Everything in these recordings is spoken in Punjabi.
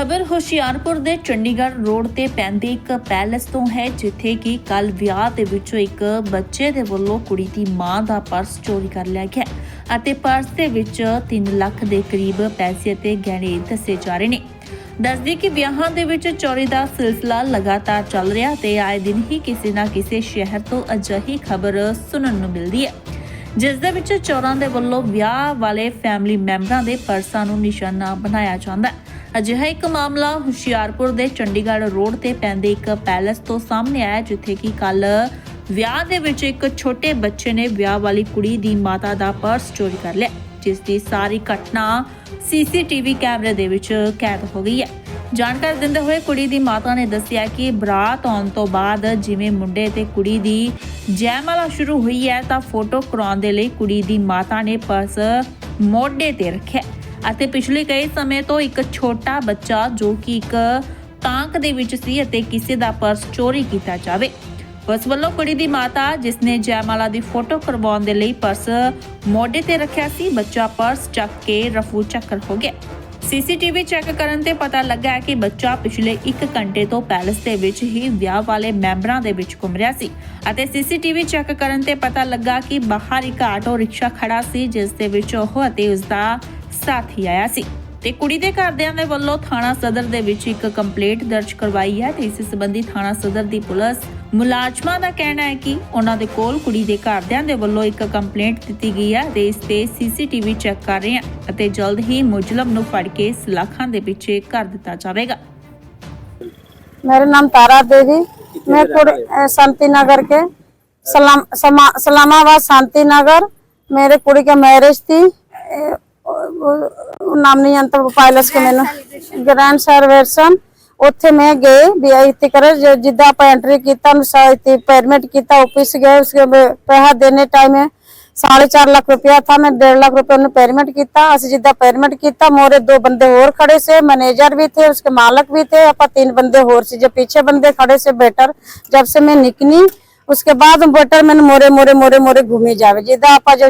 ਖਬਰ, ਹੁਸ਼ਿਆਰਪੁਰ ਦੇ ਚੰਡੀਗੜ੍ਹ ਰੋਡ ਤੇ ਪੈਂਦੇ ਇੱਕ ਪੈਲਸ ਤੋਂ ਹੈ, ਜਿੱਥੇ ਕਿ ਕੱਲ ਵਿਆਹ ਦੇ ਵਿੱਚੋਂ ਇੱਕ ਬੱਚੇ ਦੇ ਵੱਲੋਂ ਕੁੜੀ ਦੀ ਮਾਂ ਦਾ ਪਰਸ ਚੋਰੀ ਕਰ ਲਿਆ ਗਿਆ ਅਤੇ ਪਰਸ ਦੇ ਵਿੱਚ 3 ਲੱਖ ਦੇ ਕਰੀਬ ਪੈਸੇ ਅਤੇ ਗਹਿਣੇ ਦੱਸੇ ਜਾ ਰਹੇ ਨੇ। ਦੱਸਦੀ ਕਿ ਵਿਆਹਾਂ ਦੇ ਵਿੱਚ ਚੋਰੀ ਦਾ ਸਿਲਸਿਲਾ ਲਗਾਤਾਰ ਚੱਲ ਰਿਹਾ ਤੇ ਆਏ ਦਿਨ ਹੀ ਕਿਸੇ ਨਾ ਕਿਸੇ ਸ਼ਹਿਰ ਤੋਂ ਅਜਿਹੀ ਖਬਰ ਸੁਣਨ ਨੂੰ ਮਿਲਦੀ ਹੈ। ਜਿਸ ਦੇ ਵਿੱਚ ਚੋਰਾਂ ਦੇ ਵੱਲੋਂ ਵਿਆਹ ਵਾਲੇ ਫੈਮਿਲੀ ਮੈਂਬਰਾਂ ਦੇ ਪਰਸਾਂ ਨੂੰ ਨਿਸ਼ਾਨਾ ਬਣਾਇਆ ਜਾਂਦਾ ਹੈ। ਅਜਿਹਾ ਇੱਕ ਮਾਮਲਾ ਹੁਸ਼ਿਆਰਪੁਰ ਦੇ ਚੰਡੀਗੜ੍ਹ ਰੋਡ ਤੇ ਪੈਂਦੇ ਇੱਕ ਪੈਲਸ ਤੋਂ ਸਾਹਮਣੇ ਆਇਆ, ਜਿੱਥੇ ਕਿ ਕੱਲ ਵਿਆਹ ਦੇ ਵਿੱਚ ਇੱਕ ਛੋਟੇ ਬੱਚੇ ਨੇ ਵਿਆਹ ਵਾਲੀ ਕੁੜੀ ਦੀ ਮਾਤਾ ਦਾ ਪਰਸ ਚੋਰੀ ਕਰ ਲਿਆ, ਜਿਸ ਦੀ ਸਾਰੀ ਘਟਨਾ ਸੀਸੀਟੀਵੀ ਕੈਮਰੇ ਦੇ ਵਿੱਚ ਕੈਦ ਹੋ ਗਈ ਹੈ। ਜਾਣਕਾਰੀ ਦਿੰਦੇ ਹੋਏ ਕੁੜੀ ਦੀ ਮਾਤਾ ਨੇ ਦੱਸਿਆ ਕਿ ਬਰਾਤ ਆਉਣ ਤੋਂ ਬਾਅਦ ਜਿਵੇਂ ਮੁੰਡੇ ਤੇ ਕੁੜੀ ਦੀ ਜੈਮਾਲਾ ਸ਼ੁਰੂ ਹੋਈ ਹੈ, ਤਾਂ ਫੋਟੋ ਕਰਾਉਣ ਦੇ ਲਈ ਕੁੜੀ ਦੀ ਮਾਤਾ ਨੇ ਪਰਸ ਮੋਢੇ ਤੇ ਰੱਖਿਆ। ਅਤੇ ਪਿਛਲੇ ਕਈ ਸਮੇਂ ਤੋਂ ਇੱਕ ਛੋਟਾ ਬੱਚਾ ਜੋ ਕਿ ਇੱਕ ਤਾਂਕ ਦੇ ਵਿੱਚ ਸੀ ਅਤੇ ਕਿਸੇ ਦਾ ਪਰਸ ਚੋਰੀ ਕੀਤਾ ਜਾਵੇ। ਉਸ ਵੱਲੋਂ ਕੁੜੀ ਦੀ ਮਾਤਾ, ਜਿਸ ਨੇ ਜੈਮਾਲਾ ਦੀ ਫੋਟੋ ਕਰਵਾਉਣ ਦੇ ਲਈ ਪਰਸ ਮੋਢੇ ਤੇ ਰੱਖਿਆ ਸੀ, ਬੱਚਾ ਪਰਸ ਚੱਕ ਕੇ ਰਫੂ ਚੱਕਰ ਹੋ ਗਿਆ। ਸੀਸੀਟੀਵੀ ਚੈੱਕ ਕਰਨ ਤੇ ਪਤਾ ਲੱਗਾ ਕਿ ਬੱਚਾ ਪਿਛਲੇ 1 ਘੰਟੇ ਤੋਂ ਪੈਲਸ ਦੇ ਵਿੱਚ ਹੀ ਵਿਆਹ ਵਾਲੇ ਮੈਂਬਰਾਂ ਦੇ ਵਿੱਚ ਘੁੰਮ ਰਿਹਾ ਸੀ ਅਤੇ ਸੀਸੀਟੀਵੀ ਚੈੱਕ ਕਰਨ ਤੇ ਪਤਾ ਲੱਗਾ ਕਿ ਬਾਹਰ ਇੱਕ ਆਟੋ ਰਿਕਸ਼ਾ ਖੜਾ ਸੀ, ਜਿਸ ਦੇ ਵਿੱਚ ਉਹ ਅਤੇ ਉਸ ਦਾ ਸਾਥੀ ਆਇਆ ਸੀ ਤੇ ਕੁੜੀ ਦੇ ਘਰਦਿਆਂ ਦੇ ਵੱਲੋਂ ਥਾਣਾ ਸਦਰ ਦੇ ਵਿੱਚ ਇੱਕ ਕੰਪਲੇਂਟ ਦਰਜ ਕਰਵਾਈ ਹੈ ਤੇ ਇਸ ਸੰਬੰਧੀ ਥਾਣਾ ਸਦਰ ਦੀ ਪੁਲਿਸ ਮੁਲਾਜ਼ਮਾਂ ਦਾ ਕਹਿਣਾ ਹੈ ਕਿ ਉਹਨਾਂ ਦੇ ਕੋਲ ਕੁੜੀ ਦੇ ਘਰਦਿਆਂ ਦੇ ਵੱਲੋਂ ਇੱਕ ਕੰਪਲੇਂਟ ਦਿੱਤੀ ਗਈ ਹੈ ਤੇ ਇਸ ਤੇ ਸੀਸੀਟੀਵੀ ਚੈੱਕ ਕਰ ਰਹੇ ਹਨ ਅਤੇ ਜਲਦ ਹੀ ਮੁਜਰਮ ਨੂੰ ਫੜ ਕੇ ਸਲਾਖਾਂ ਦੇ ਪਿੱਛੇ ਕਰ ਦਿੱਤਾ ਜਾਵੇਗਾ मेरा नाम तारा देवी मैं कुड़- अ, शांति नगर के सलाम समा- सलामाबाद शांति नगर मेरे कुड़ी का मैरिज थी ए, ਉਹ- ਉਹ ਨਾਮ ਨਹੀਂ ਅੰਤ ਪਾਇਲਸ ਕੇ ਮੈਨੂੰ ਗ੍ਰੈਂਡ ਸਰਵੇਸ਼ਨ ਉੱਥੇ ਮੈਂ ਗਏ ਬੀਆਈਟੀ ਕਰ ਜਿੱਦਾਂ ਆਪਾਂ ਐਂਟਰੀ ਕੀਤਾ ਅਨੁਸਾਰ ਪਰਮਿਟ ਕੀਤਾ ਆਫਿਸ ਗਏ ਉਸਕੇ ਬ- ਪੈਸਾ ਦੇਣੇ ਟਾਈਮ ਸਾਢੇ ਚਾਰ ਲੱਖ ਰੁਪਇਆ ਥਾ ਮੈਂ 1.5 ਲੱਖ ਰੁਪਏ ਉਹਨੂੰ ਪੇਮੈਂਟ ਕੀਤਾ ਅਸੀਂ ਜਿੱਦਾਂ ਪੇਮੈਂਟ ਕੀਤਾ ਮੋਰੇ ਦੋ ਬੰਦੇ ਹੋਰ ਖੜੇ ਸੇ मैनेजर भी थे उसके मालक भी थे अपन तीन बंदे और से जो पीछे बंदे खड़े से बेटर जब से मैं निकली उसके बाद बेटर मैंने मोरे मोरे मोरे मोरे घूमी जावे जिदा आप जो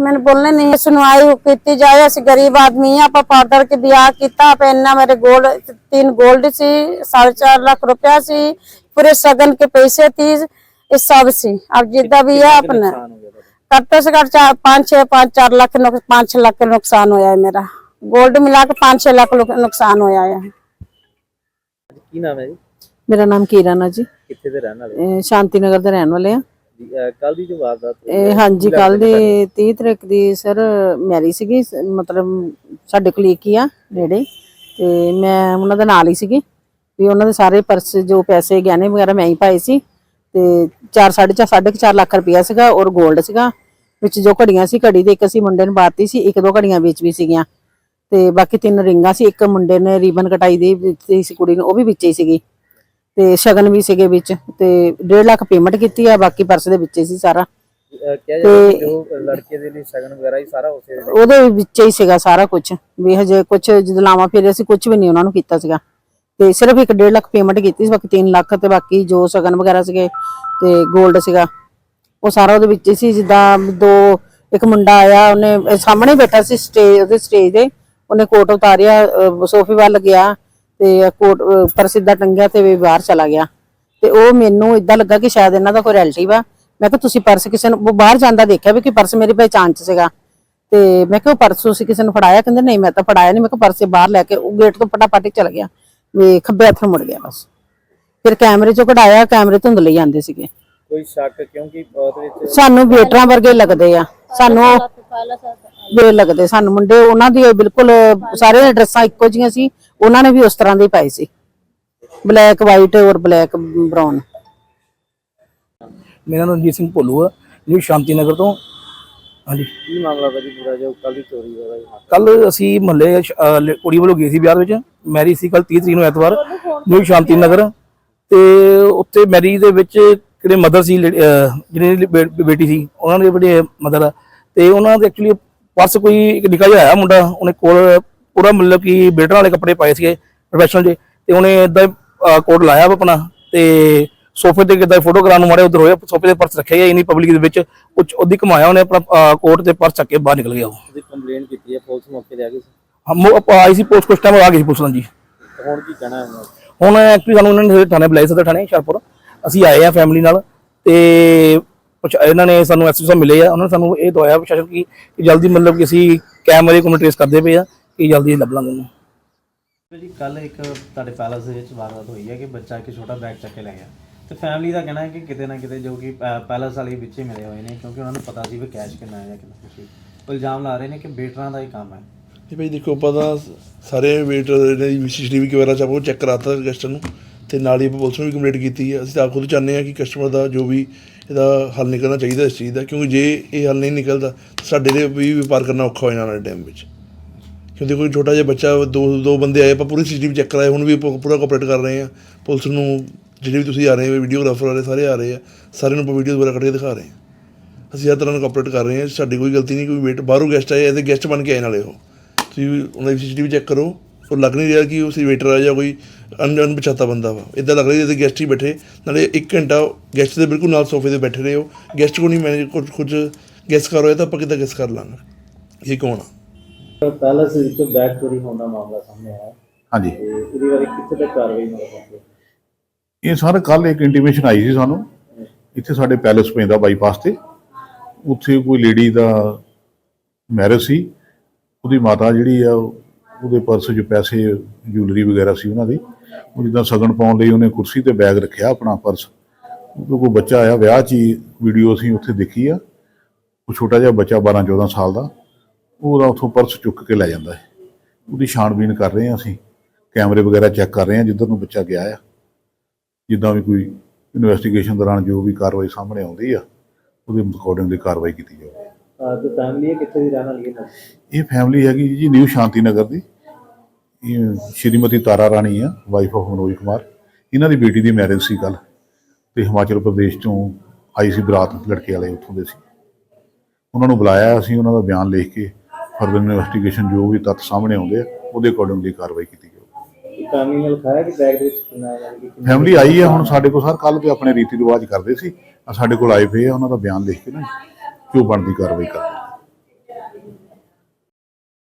मैंने बोलने नहीं है सुनवाई की जाए असं गरीब आदमी है आप फादर के ब्याह किया आप इन्ना मेरे गोल्ड तीन गोल्ड सी साढ़े चार लाख रुपया सी पूरे सगन के पैसे थी इस सब सी अब जिदा भी है अपने ਨੁਕਸਾਨ ਹੋ ਗਿਆ ਤੁਹਾਡਾ करते से कर चार पाँच छह पाँच चार लाख नुक- पाँच छह लाख का नुकसान होया है मेरा गोल्ड मिला के पाँच छह लाख नुक- नुकसान होया है ਕੀ ਨਾਮ ਹੈ ਜੀ ਮੇਰਾ ਨਾਮ ਕੀਰਨ ਆ ਜੀ ਕਿੱਥੇ ਦੇ ਰਹਿਣ ਵਾਲੇ ਇਹ ਸ਼ਾਂਤੀ ਨਗਰ ਦੇ ਰਹਿਣ ਵਾਲੇ ਆ ਕੱਲ ਦੀ ਜੋ ਵਾਰਦਾਤ ਹੋਈ ਇਹ ਹੈ, ਹਾਂਜੀ ਕੀ ਕੱਲ ਲੱਗਦਾ ਦੀ 30 ਤਰੀਕ ਦੀ ਸਰ ਮੈਰੀ ਸੀਗੀ ਸ- ਮਤਲਬ ਸਾਡੇ ਕਲੀਕ ਹੀ ਆ ਨੇੜੇ। ਤੇ ਮੈਂ ਉਹਨਾਂ ਦੇ ਨਾਲ ਹੀ ਸੀਗੀ। ਵੀ ਉਹਨਾਂ ਦੇ ਸਾਰੇ ਪਰਸ ਜੋ ਪੈਸੇ ਗਹਿਣੇ ਵਗੈਰਾ ਮੈਂ ਹੀ ਪਾਏ ਸੀ। ਤੇ 4 4.5 4.5 ਲੱਖ ਰੁਪਇਆ ਸੀਗਾ ਔਰ 골ਡ ਸੀਗਾ। ਵਿੱਚ ਜੋ ਘੜੀਆਂ ਸੀ ਘੜੀ ਦੇ ਇੱਕ ਅਸੀਂ ਮੁੰਡੇ ਨੂੰ ਬਾਤੀ ਸੀ ਇੱਕ ਦੋ ਘੜੀਆਂ ਵਿੱਚ ਵੀ ਸੀਗੀਆਂ। ਤੇ ਬਾਕੀ ਤਿੰਨ ਰਿੰਗਾਂ ਸੀ ਇੱਕ ਮੁੰਡੇ ਨੇ ਰੀਬਨ ਕਟਾਈ ਦੀ ਦਿੱਤੀ ਸੀ ਕੁੜੀ ਨੂੰ ਉਹ ਵੀ ਵਿੱਚ ਹੀ ਸੀਗੀ। ਤੇ ਸ਼ਗਨ ਵੀ ਸੀਗੇ ਵਿੱਚ ਤੇ 1.5 ਲੱਖ ਪੇਮੈਂਟ ਕੀਤੀ ਆ ਬਾਕੀ ਪਰਸ ਦੇ ਵਿੱਚ ਹੀ ਸੀ ਸਾਰਾ। ਕਿਹਾ ਜਾਂਦਾ ਕਿ ਜੋ ਲੜਕੇ ਦੇ ਲਈ ਸ਼ਗਨ ਵਗੈਰਾ ਹੀ ਸਾਰਾ ਉਸੇ ਦੇ ਉਹਦੇ ਵਿੱਚ ਹੀ ਸੀਗਾ ਸਾਰਾ ਕੁਝ ਵੀ ਹਜੇ ਕੁਝ ਫਿਰ ਅਸੀਂ ਕੁਝ ਵੀ ਨਹੀਂ ਉਹਨਾਂ ਨੂੰ ਕੀਤਾ ਸੀਗਾ। ਤੇ ਸਿਰਫ ਇੱਕ 1.5 ਲੱਖ ਪੇਮੈਂਟ ਕੀਤੀ ਸੀ ਬਾਕੀ 3 ਲੱਖ ਤੇ ਬਾਕੀ ਜੋ ਸ਼ਗਨ ਵਗੈਰਾ ਸੀਗੇ ਤੇ 골ਡ ਸੀਗਾ। ਉਹ ਸਾਰਾ ਉਹਦੇ ਵਿੱਚ ਸੀ ਜਿੱਦਾਂ ਦੋ ਇੱਕ ਮੁੰਡਾ ਆਇਆ ਉਹਨੇ ਸਾਹਮਣੇ ਬੈਠਾ ਸੀ ਸਟੇਜ ਉਹਦੇ ਸਟੇਜ ਦੇ ਉਹਨੇ ਕੋਟ ਉਤਾਰਿਆ ਸੋਫੇ ਵੱਲ ਗਿਆ। ਤੇ ਕੋਟ ਪਰ ਸਿੱਧਾ ਟੰਗਿਆ ਤੇ ਵੀ ਬਾਹਰ ਚਲਾ ਗਿਆ। ਤੇ ਉਹ ਮੈਨੂੰ ਇਦਾਂ ਲੱਗਾ ਕਿ ਸ਼ਾਇਦ ਇਹਨਾਂ ਦਾ ਕੋਈ ਰਿਲੇਟਿਵ ਆ। ਮੈਂ ਕਿਹਾ ਤੁਸੀਂ ਪਰਸ ਕਿਸੇ ਨੂੰ ਬਾਹਰ ਜਾਂਦਾ ਦੇਖਿਆ ਵੀ ਕਿ ਪਰਸ ਮੇਰੀ ਪਹਿਚਾਣ ਚ ਸੀਗਾ। ਤੇ ਮੈਂ ਕਿਹਾ ਉਹ ਪਰਸ ਤੁਸੀਂ ਕਿਸੇ ਨੂੰ ਫੜਾਇਆ? ਕਹਿੰਦੇ ਨਹੀਂ ਮੈਂ ਤਾਂ ਫੜਾਇਆ ਨਹੀਂ ਮੈਂ ਕਿਹਾ ਪਰਸ ਬਾਹਰ ਲੈ ਕੇ ਉਹ ਗੇਟ ਤੋਂ ਫਟਾਫਟ ਚਲ ਗਿਆ। ਵੀ ਖੱਬੇ ਹੱਥ ਮੁੜ ਗਿਆ ਬਸ। ਫਿਰ ਕੈਮਰੇ ਚੋਂ ਕਢਾਇਆ ਕੈਮਰੇ ਧੁੰਦਲੇ ਜਾਂਦੇ ਸੀਗੇ। ਕੋਈ ਸ਼ੱਕ? ਕਿਉਂਕਿ ਉਹਦੇ ਵਿੱਚ ਸਾਨੂੰ ਵੇਟਰਾਂ ਵਰਗੇ ਲੱਗਦੇ ਆ। ਸਾਨੂੰ ਵੇ ਲੱਗਦੇ ਸਾਨੂੰ। ਮੁੰਡੇ ਉਹਨਾਂ ਦੀ ਬਿਲਕੁਲ ਸਾਰੇ ਡਰੈਸਾਂ ਇੱਕੋ ਜੀਆਂ ਸੀ। ਉਹਨਾਂ ਨੇ ਵੀ ਉਸ ਤਰ੍ਹਾਂ ਦੇ ਪਾਏ ਸੀ। ਬਲੈਕ ਵਾਈਟ ਔਰ ਬਲੈਕ ਬ੍ਰਾਊਨ। ਮੇਰਾ ਨਾਮ ਰਣਜੀਤ ਸਿੰਘ ਭੋਲੂ ਆ। ਜੀ ਸ਼ਾਂਤੀ ਨਗਰ ਤੋਂ। ਹਾਂਜੀ। ਕੀ ਮਾਮਲਾ ਭਾਜੀ ਪੂਰਾ ਜੋ ਕੱਲ ਦੀ ਚੋਰੀ ਹੋਇਆ ਕੱਲ ਅਸੀਂ ਮਹੱਲੇ ਕੁੜੀ ਵੱਲੋਂ ਗਏ ਸੀ ਵਿਆਹ ਵਿੱਚ। ਮੈਰੀ ਸੀ ਕੱਲ 30 ਤਰੀਕ ਨੂੰ ਐਤਵਾਰ। ਨਿਊ ਸ਼ਾਂਤੀ ਨਗਰ ਤੇ ਉੱਥੇ ਮੈਰੀ ਦੇ ਵਿੱਚ ਜਿਹੜੇ ਮਦਰ ਸੀ ਜਿਹੜੀ ਬੇਟੀ ਸੀ ਉਹਨਾਂ ਦੇ ਬੜੇ ਮਦਰ ਤੇ ਉਹਨਾਂ ਦੇ ਐਕਚੁਅਲੀ ਪਰਸ ਕੋਈ ਇੱਕ ਨਿੱਕਾ ਜਿਹਾ ਆਇਆ ਮੁੰਡਾ ਉਹਨੇ ਕੋਲ ਪੂਰਾ ਮਤਲਬ ਕਿ ਬੇਟਰ ਵਾਲੇ ਕੱਪੜੇ ਪਾਏ ਸੀਗੇ ਪ੍ਰੋਫੈਸ਼ਨਲ ਜੇ ਤੇ ਉਹਨੇ ਇਦਾਂ ਕੋਟ ਲਾਇਆ ਆਪਣਾ ਤੇ ਸੋਫੇ ਤੇ ਕਿਦਾਂ ਫੋਟੋ ਕਰਾਉਣ ਨੂੰ ਮਾਰੇ ਉਧਰ ਹੋਇਆ ਸੋਫੇ ਤੇ ਪਰਸ ਰੱਖਿਆ ਹੀ ਨਹੀਂ ਪਬਲਿਕ ਦੇ ਵਿੱਚ ਉਹ ਉਹਦੀ ਕਮਾਇਆ ਉਹਨੇ ਆਪਣਾ ਕੋਟ ਤੇ ਪਰਸ ਚੱਕ ਕੇ ਬਾਹਰ ਨਿਕਲ ਗਿਆ ਉਹ। ਤੁਸੀਂ ਕੰਪਲੇਂਟ ਕੀਤੀ ਹੈ ਪੁਲਿਸ ਮੌਕੇ ਤੇ ਆ ਗਈ ਸੀ? ਹਮ ਆਈ ਸੀ ਪੋਸਟ ਕੁਛ ਟਾਈਮ ਆ ਗਈ ਸੀ ਪੁਲਿਸ ਨਾਲ ਜੀ। ਤੇ ਹੁਣ ਕੀ ਕਹਿਣਾ ਹੈ ਹੁਣ ਐਕਚੁਅਲੀ ਸਾਨੂੰ ਉਹਨਾਂ ਨੇ ਥਾਣੇ ਬੁਲਾਇਆ ਸਦਰ ਥਾਣੇ ਹੁਸ਼ਿਆਰਪੁਰ। ਅਸੀਂ ਆਏ ਆ ਫੈਮਿਲੀ ਨਾਲ ਤੇ ਇਹਨਾਂ ਨੇ ਸਾਨੂੰ ਐਸਐਸ ਸਾਹਿਬ ਮਿਲੇ ਆ ਉਹਨਾਂ ਨੇ ਸਾਨੂੰ ਇਹ ਦਵਾਇਆ ਪ੍ਰਸ਼ਾਸਨ ਕੀ ਕਿ ਜਲਦੀ ਮਤਲਬ ਕਿ ਅਸੀਂ ਕੈਮਰੇ ਕੋਲ ਟ੍ਰੇਸ ਕਰਦੇ ਪਏ ਆ ਕਿ ਜਲਦੀ ਲੱਭ ਲਾਂਗੇ ਉਹਨੂੰ। ਜੀ ਕੱਲ ਇੱਕ ਤੁਹਾਡੇ ਪੈਲਸ ਦੇ ਵਿੱਚ ਵਾਰਦਾਤ ਹੋਈ ਹੈ ਕਿ ਬੱਚਾ ਇੱਕ ਛੋਟਾ ਬੈਗ ਚੱਕ ਕੇ ਲੈ ਗਿਆ। ਤੇ ਫੈਮਿਲੀ ਦਾ ਕਹਿਣਾ ਹੈ ਕਿ ਕਿਤੇ ਨਾ ਕਿਤੇ ਜੋ ਕਿ ਪੈਲਸ ਵਾਲੇ ਵਿੱਚੇ ਮਿਲੇ ਹੋਏ ਨੇ ਕਿਉਂਕਿ ਉਹਨਾਂ ਨੂੰ ਪਤਾ ਸੀ ਵੀ ਕੈਸ਼ ਕਿੰਨਾ ਹੈ ਜਾਂ ਕਿੰਨਾ। ਉਹ ਇਲਜ਼ਾਮ ਲਾ ਰਹੇ ਨੇ ਕਿ ਬੇਟਰਾਂ ਦਾ ਹੀ ਕੰਮ ਹੈ। ਇਹ ਭਾਈ ਦੇਖੋ ਆਪਾਂ ਤਾਂ ਸਾਰੇ ਵੇਟਰ ਨੇ ਸੀਸੀਟੀਵੀ ਕੈਮਰਾ ਚ ਆਪਾਂ ਚੈੱਕ ਕਰਾਤਾ ਕਸਟਮਰ ਨੂੰ ਤੇ ਨਾਲ ਹੀ ਪੁਲਿਸ ਨੂੰ ਵੀ ਕੰਪਲੀਟ ਕੀਤੀ ਹੈ। ਅਸੀਂ ਤਾਂ ਖੁਦ ਚਾਹੁੰਦੇ ਹਾਂ ਕਿ ਕਸਟਮਰ ਦਾ ਜੋ ਵੀ ਇਹਦਾ ਹੱਲ ਨਿਕਲਣਾ ਚਾਹੀਦਾ ਇਸ ਚੀਜ਼ ਦਾ, ਕਿਉਂਕਿ ਜੇ ਇਹ ਹੱਲ ਨਹੀਂ ਨਿਕਲਦਾ, ਤਾਂ ਸਾਡੇ ਲਈ ਵੀ ਵਪਾਰ ਕਰਨਾ ਔਖਾ ਹੋ ਜਾਣਾ ਟਾਈਮ ਵਿੱਚ। ਕਿਉਂਕਿ ਕੋਈ ਛੋਟਾ ਜਿਹਾ ਬੱਚਾ, ਦੋ ਦੋ ਬੰਦੇ ਆਏ, ਆਪਾਂ ਪੂਰੀ ਸੀਸੀਟੀਵੀ ਚੈੱਕ ਕਰਾਏ ਹੁਣ ਵੀ ਪੂਰਾ ਕੋਆਪਰੇਟ ਕਰ ਰਹੇ ਹਾਂ। ਪੁਲਿਸ ਨੂੰ ਜਿਹੜੇ ਵੀ ਤੁਸੀਂ ਆ ਰਹੇ ਹੋ ਵੀਡੀਓਗ੍ਰਾਫਰ ਵਾਲੇ ਸਾਰੇ ਆ ਰਹੇ ਆ, ਸਾਰਿਆਂ ਨੂੰ ਆਪਾਂ ਵੀਡੀਓ ਦੁਆਰਾ ਕੱਢ ਕੇ ਦਿਖਾ ਰਹੇ ਹਾਂ। ਅਸੀਂ ਹਰ ਤਰ੍ਹਾਂ ਨਾਲ ਕੋਆਪਰੇਟ ਕਰ ਰਹੇ ਹਾਂ, ਸਾਡੀ ਕੋਈ ਗਲਤੀ ਨਹੀਂ, ਕੋਈ ਵੇਟ ਬਾਹਰੋਂ ਗੈਸਟ ਆਏ ਐਜ਼ ਗੈਸਟ ਬਣ ਕੇ ਆਏ ਨਾਲੇ ਉਹ। ਤੁਸੀਂ ਉਹਨਾਂ ਦੀ ਸੀਸੀਟੀਵੀ ਚੈੱਕ ਕਰੋ, ਉਹ ਲੱਗ ਨਹੀਂ ਰਿਹਾ ਕਿ ਉਹ ਸੀ ਵੇਟਰ ਆ ਜਾਂ ਕੋਈ ਅਣ ਅਣਪਛਾਤਾ ਬੰਦਾ ਵਾ। ਇਦਾਂ ਲੱਗ ਰਿਹਾ ਜਿਵੇਂ ਗੈਸਟ ਹੀ ਬੈਠੇ। ਨਾਲੇ 1 ਘੰਟਾ ਗੈਸਟ ਦੇ ਬਿਲਕੁਲ ਨਾਲ ਸੋਫੇ ਤੇ ਬੈਠੇ ਰਹੇ। ਹੋ ਗੈਸਟ ਕੋ ਨਹੀਂ ਮੈਨੇਜ ਕੁਝ ਕੁਝ ਗੈਸ ਕਰ ਤਾਂ ਆਪਾਂ ਕਿੱਦਾਂ ਗੈਸ ਕਰ ਲਾਂਗੇ? ਇਹ ਕੌਣ ਆ? ਪੈਲਸ ਵਿੱਚ ਬੈਗ ਚੋਰੀ ਹੋਣ ਦਾ ਮਾਮਲਾ ਸਾਹਮਣੇ ਆਇਆ। ਹਾਂਜੀ। ਇਹਦੇ ਬਾਰੇ ਕਿੱਥੇ ਤੱਕ ਕਾਰਵਾਈ ਮਤਲਬ ਇਹ ਸਰ ਕੱਲ ਇੱਕ ਇੰਟੀਮੇਸ਼ਨ ਆਈ ਸੀ ਸਾਨੂੰ। ਇੱਥੇ ਸਾਡੇ ਪੈਲੇਸ ਪੈਂਦਾ ਬਾਈਪਾਸ ਤੇ। ਉੱਥੇ ਕੋਈ ਲੇਡੀ ਦਾ ਮੈਰਿਜ ਸੀ। ਉਹਦੀ ਮਾਤਾ ਜਿਹੜੀ ਆ ਉਹਦੇ ਪਰਸ 'ਚ ਪੈਸੇ ਜੁਐਲਰੀ ਵਗੈਰਾ ਸੀ ਉਹਨਾਂ ਦੀ। ਉਹ ਜਿੱਦਾਂ ਸਗਨ ਪਾਉਣ ਲਈ ਉਹਨੇ ਕੁਰਸੀ ਤੇ ਬੈਗ ਰੱਖਿਆ ਆਪਣਾ ਪਰਸ ਉਹ ਕੋਈ ਬੱਚਾ ਆਇਆ, ਵਿਆਹ 'ਚ ਹੀ ਵੀਡੀਓ ਅਸੀਂ ਉੱਥੇ ਦੇਖੀ ਆ। ਉਹ ਛੋਟਾ ਜਿਹਾ ਬੱਚਾ 12 14 ਸਾਲ ਦਾ। ਉਹਦਾ ਉੱਥੋਂ ਪਰਸ ਚੁੱਕ ਕੇ ਲੈ ਜਾਂਦਾ ਹੈ। ਉਹਦੀ ਛਾਣਬੀਣ ਕਰ ਰਹੇ ਹਾਂ ਅਸੀਂ। ਕੈਮਰੇ ਵਗੈਰਾ ਚੈੱਕ ਕਰ ਰਹੇ ਹਾਂ ਜਿੱਧਰ ਨੂੰ ਬੱਚਾ ਗਿਆ ਆ। ਜਿੱਦਾਂ ਵੀ ਕੋਈ ਇਨਵੈਸਟੀਗੇਸ਼ਨ ਦੌਰਾਨ ਜੋ ਵੀ ਕਾਰਵਾਈ ਸਾਹਮਣੇ ਆਉਂਦੀ ਆ, ਉਹਦੇ ਅਕੋਰਡਿੰਗ ਦੀ ਕਾਰਵਾਈ ਕੀਤੀ ਜਾਵੇ ਤੇ ਫੈਮਿਲੀ ਕਿੱਥੇ ਦੀ ਰਹਿਣ ਵਾਲੀ ਹੈ ਇਹ ਫੈਮਿਲੀ ਹੈਗੀ ਜੀ ਨਿਊ ਸ਼ਾਂਤੀ ਨਗਰ ਦੀ। ਇਹ ਸ਼੍ਰੀਮਤੀ ਤਾਰਾ ਰਾਣੀ ਆ ਵਾਈਫ ਆਫ ਮਨੋਜ ਕੁਮਾਰ। ਇਹਨਾਂ ਦੀ ਬੇਟੀ ਦੀ ਮੈਰਿਜ ਸੀ ਕੱਲ ਤੇ ਹਿਮਾਚਲ ਪ੍ਰਦੇਸ਼ ਤੋਂ ਆਈ ਸੀ ਬਰਾਤ ਲੜਕੇ ਵਾਲੇ ਉੱਥੋਂ ਦੇ ਸੀ। ਉਹਨਾਂ ਨੂੰ ਬੁਲਾਇਆ ਅਸੀਂ ਉਹਨਾਂ ਦਾ ਬਿਆਨ ਲਿਖ ਕੇ ਫਰਦਰ ਇਨਵੈਸਟੀਗੇਸ਼ਨ ਜੋ ਵੀ ਤੱਥ ਸਾਹਮਣੇ ਆਉਂਦੇ ਆ ਉਹਦੇ ਅਕੋਰਡਿੰਗ ਦੀ ਕਾਰਵਾਈ ਕੀਤੀ ਜਾਊਗੀ ਫੈਮਿਲੀ ਨਾਲ ਖਾਇਆ ਕਿ ਬੈਗ ਦੇ ਵਿੱਚ ਕਿੰਨਾ ਹੈ? ਯਾਨੀ ਕਿ ਕਿੰਨਾ- ਫੈਮਿਲੀ ਆਈ ਹੈ ਹੁਣ ਸਾਡੇ ਕੋਲ ਸਰ ਕੱਲ ਤੇ ਆਪਣੇ ਰੀਤੀ ਰਿਵਾਜ ਕਰਦੇ ਸੀ। ਸਾਡੇ ਕੋਲ ਆਏ ਪਏ ਆ ਉਹਨਾਂ ਦਾ ਬਿਆਨ ਲਿਖ ਕੇ ਨਾ। ਜੋ ਬਣਦੀ ਕਾਰਵਾਈ ਕਰ